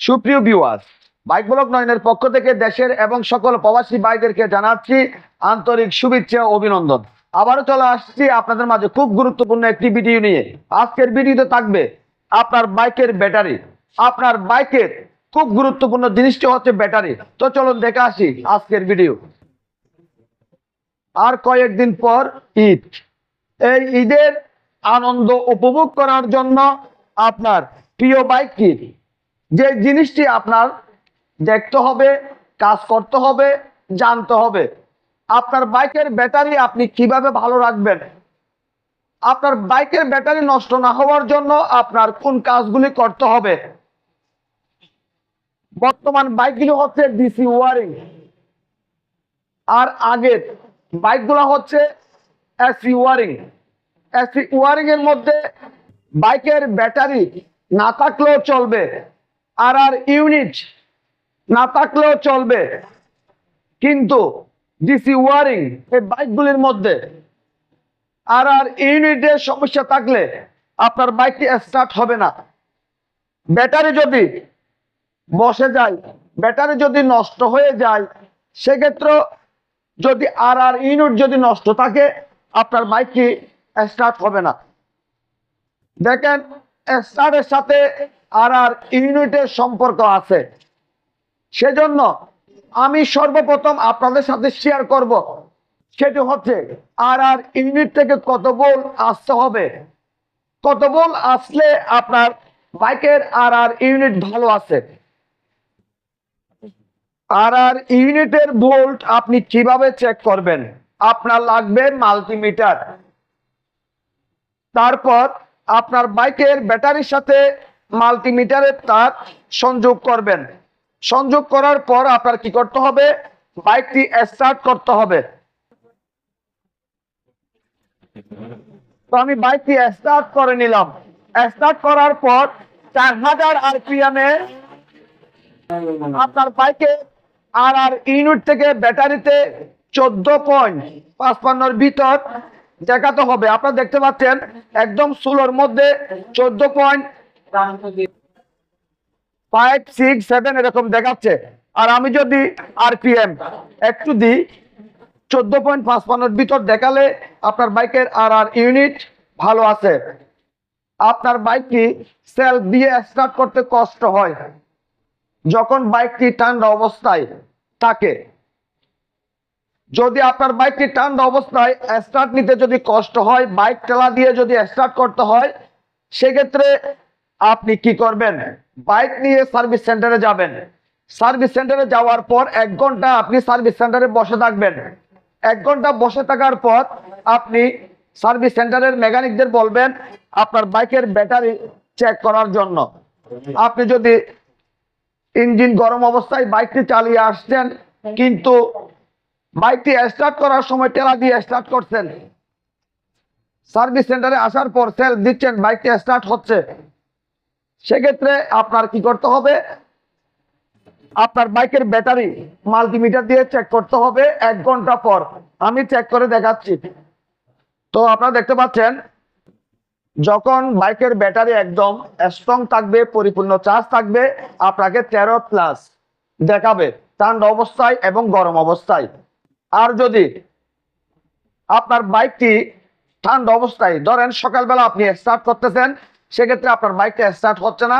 সুপ্রিয় viewers bike block নয়নের পক্ষ থেকে দেশের এবং সকল প্রবাসী ভাইদেরকে জানাচ্ছি আন্তরিক শুভেচ্ছা অভিনন্দন। আবারও চলে আসছি আপনাদের মাঝে খুব গুরুত্বপূর্ণ একটি ভিডিও নিয়ে। আজকের ভিডিওতে থাকবে আপনার বাইকের ব্যাটারি। আপনার বাইকের খুব গুরুত্বপূর্ণ জিনিসটি হচ্ছে ব্যাটারি। তো চলুন দেখে আসি আজকের ভিডিও আর কয়েকদিন পর ঈদ। এই ঈদের আনন্দ উপভোগ করার জন্য আপনার প্রিয় বাইকটি যে জিনিসটি আপনার দেখতে হবে, কাজ করতে হবে, জানতে হবে। আপনার বাইকের ব্যাটারি আপনি কীভাবে ভালো রাখবেন? আপনার বাইকের ব্যাটারি নষ্ট না হওয়ার জন্য আপনার কোন কাজগুলি করতে হবে? বর্তমান বাইকগুলো হচ্ছে ডিসি ওয়ারিং। আর আগের বাইকগুলো হচ্ছে এসি ওয়ারিং। এসি ওয়ারিং এর মধ্যে বাইকের ব্যাটারি না থাকলেও চলবে। আর আর ইউনিট না থাকলেও চলবে। কিন্তু ডিসি ওয়ারিং এই বাইকগুলির মধ্যে আর আর ইউনিটের সমস্যা থাকলে আপনার বাইকটি স্টার্ট হবে না। ব্যাটারি যদি বসে যায়, ব্যাটারি যদি নষ্ট হয়ে যায়, সেক্ষেত্রে যদি আর আর ইউনিট যদি নষ্ট থাকে, আপনার বাইকটি স্টার্ট হবে না। দেখেন স্টার্টের সাথে আর আর ইউনিটের সম্পর্ক আছে। সেজন্য আমি সর্বপ্রথম আপনাদের সাথে শেয়ার করব। সেটি হচ্ছে আর আর ইউনিট থেকে কত বল আসতে হবে? কত বল আসলে আপনার বাইকের আর আর ইউনিট ভালো আছে? আর আর ইউনিটের ভোল্ট আপনি কীভাবে চেক করবেন? আপনার লাগবে মাল্টিমিটার তারপর আপনার বাইকের ব্যাটারির সাথে মাল্টিমিটারের তার সংযোগ করবেন। সংযোগ করার পর আপনার কি করতে হবে? বাইকটি স্টার্ট করতে হবে। তো আমি বাইকটি স্টার্ট করে নিলাম। স্টার্ট করার পর চার হাজার আরপিএমে আপনার বাইকে আর আর ইউনিট থেকে ব্যাটারিতে চোদ্দ পয়েন্ট পাঁচপান্নর ভিতর দেখাতে হবে। আপনারা দেখতে পাচ্ছেন, একদম ষোলোর মধ্যে চোদ্দ পয়েন্ট ফাইভ সিক্স সেভেন এরকম দেখাচ্ছে। আর আমি যদি আরপিএম একটু ভিতর দেখালে আপনার বাইকের ইউনিট ভালো আছে। আপনার বাইকটি সেলফ দিয়ে স্টার্ট করতে কষ্ট হয়? যখন বাইকটি ঠান্ডা অবস্থায় থাকে। যদি আপনার বাইকটি ঠান্ডা অবস্থায় স্টার্ট নিতে যদি কষ্ট হয়, বাইক ঠেলা দিয়ে যদি স্টার্ট করতে হয়, সেক্ষেত্রে আপনি কি করবেন? বাইক নিয়ে সার্ভিস সেন্টারে যাবেন। সার্ভিস সেন্টারে যাওয়ার পর এক ঘণ্টা আপনি সার্ভিস সেন্টারে বসে থাকবেন। এক ঘণ্টা বসে থাকার পর আপনি সার্ভিস সেন্টারের মেকানিকদের বলবেন আপনার বাইকের ব্যাটারি চেক করার জন্য। আপনি যদি ইঞ্জিন গরম অবস্থায় বাইকটি চালিয়ে আসছেন, কিন্তু বাইকটি স্টার্ট করার সময় টেলা দিয়ে স্টার্ট করছেন সার্ভিস সেন্টারে আসার পর সেল দিচ্ছেন, বাইকটি স্টার্ট হচ্ছে। সেক্ষেত্রে আপনার কি করতে হবে? আপনার বাইকের ব্যাটারি মাল্টিমিটার দিয়ে চেক করতে হবে এক ঘণ্টা পর। আমি চেক করে দেখাচ্ছি। তো আপনারা দেখতে পাচ্ছেন, যখন বাইকের ব্যাটারি একদম স্ট্রং থাকবে, পরিপূর্ণ চার্জ থাকবে, আপনাকে তেরো প্লাস দেখাবে ঠান্ডা অবস্থায় এবং গরম অবস্থায়। আর যদি আপনার বাইকটি ঠান্ডা অবস্থায়, ধরেন সকালবেলা আপনি স্টার্ট করতেছেন সেক্ষেত্রে আপনার বাইকটা স্টার্ট হচ্ছে না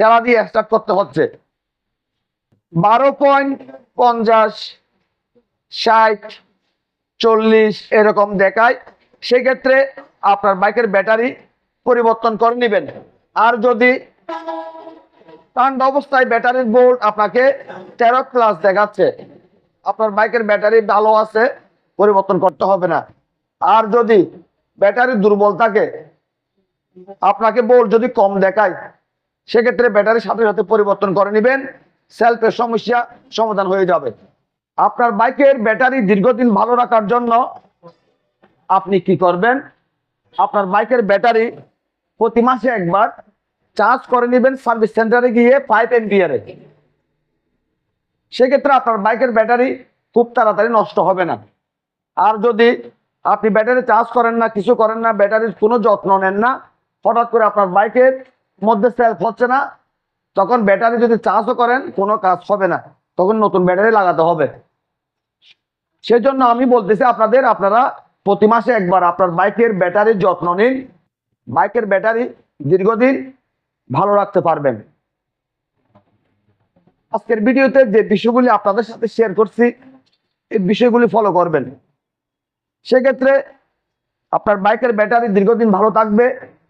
তেলা দিয়ে স্টার্ট করতে হচ্ছে। বারো পয়েন্ট পঞ্চাশ, ষাট, চল্লিশ এরকম দেখায়। সেক্ষেত্রে আপনার বাইকের ব্যাটারি পরিবর্তন করে নেবেন। আর যদি ঠান্ডা অবস্থায় ব্যাটারির বোল্ট আপনাকে তেরো প্লাস দেখাচ্ছে, আপনার বাইকের ব্যাটারি ভালো আছে, পরিবর্তন করতে হবে না। আর যদি ব্যাটারি দুর্বল থাকে আপনাকে বোল্ট যদি কম দেখায়, সেক্ষেত্রে ব্যাটারির সাথে সাথে পরিবর্তন করে নেবেন, সেলফের সমস্যা সমাধান হয়ে যাবে। আপনার বাইকের ব্যাটারি দীর্ঘদিন ভালো রাখার জন্য আপনি কি করবেন? আপনার বাইকের ব্যাটারি প্রতি মাসে একবার চার্জ করে নেবেন সার্ভিস সেন্টারে গিয়ে ফাইভ এমপিয়ারে সেক্ষেত্রে আপনার বাইকের ব্যাটারি খুব তাড়াতাড়ি নষ্ট হবে না। আর যদি আপনি ব্যাটারি চার্জ করেন না, কিছু করেন না, ব্যাটারির কোনো যত্ন নেন না হঠাৎ করে আপনার বাইকের মধ্যে সেলফ হচ্ছে না। তখন ব্যাটারি যদি চার্জও করেন, কোনো কাজ হবে না। তখন নতুন ব্যাটারি লাগাতে হবে। সেজন্য আমি বলতেছি আপনাদের, আপনারা প্রতি মাসে একবার আপনার বাইকের ব্যাটারির যত্ন নিন। বাইকের ব্যাটারি দীর্ঘদিন ভালো রাখতে পারবেন। আজকের ভিডিওতে যে বিষয়গুলি আপনাদের সাথে শেয়ার করছি, এই বিষয়গুলি ফলো করবেন। সেক্ষেত্রে আপনার বাইকের ব্যাটারি দীর্ঘদিন ভালো থাকবে।